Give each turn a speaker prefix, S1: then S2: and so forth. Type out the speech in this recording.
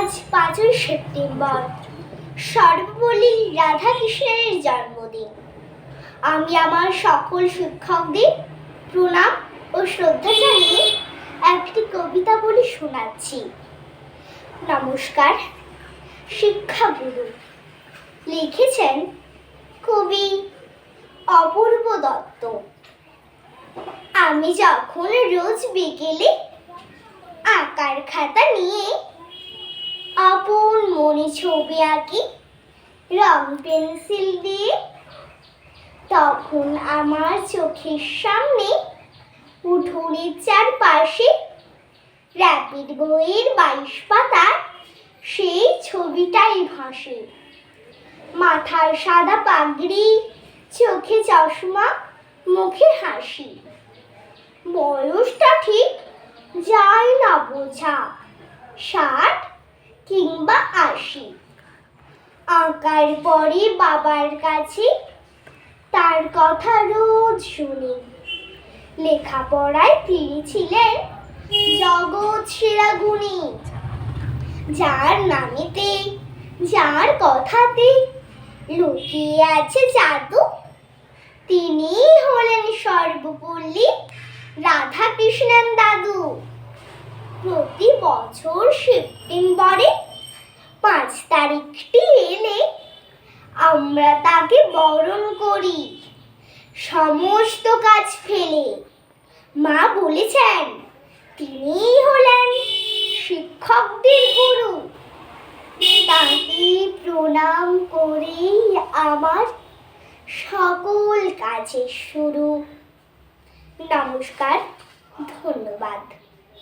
S1: আজ পাঁচই সেপ্টেম্বর। সর্বপল্লী রাধাকৃষ্ণের জন্মদিন। আমি আমার সকল শিক্ষকদের প্রণাম ও শ্রদ্ধা জানিয়ে একটি কবিতা বলে শোনাচ্ছি। নমস্কার, শিক্ষাগুরু। লিখেছেন কবি অপূর্ব দত্ত। আমি যখন রোজ বিকেলে আঁকার খাতা নিয়ে মনে ছবি আঁকি, রং পেন্সিল দিয়ে। তখন আমার চোখের সামনে উঠোনের চারপাশে র্যাপিড বইয়ের বাইশ পাতার সেই ছবিটাই ভাসে। মাথায় সাদা পাগড়ি, চোখে চশমা, মুখে হাসি। বয়সটা ঠিক, যায় না বোঝা। ষাট কিংবা আশি আঁকার পরে বাবার কাছে তার কথা রোজ শুনি। লেখাপড়ায় তিনি ছিলেন জগৎ সেরা গুণী। যার নামেতে, যার কথাতে লুকিয়ে আছে জাদু। তিনি হলেন সর্বপল্লী রাধা কৃষ্ণন দাদু প্রতি বছর সেপ্টেম্বরে পাঁচ তারিখটি এলে আমরা তাকে বরণ করি। সমস্ত কাজ ফেলে। মা বলেছেন তিনি হলেন শিক্ষকদের গুরু। তাকে প্রণাম করেই আমার সকল কাজের শুরু। নমস্কার, ধন্যবাদ।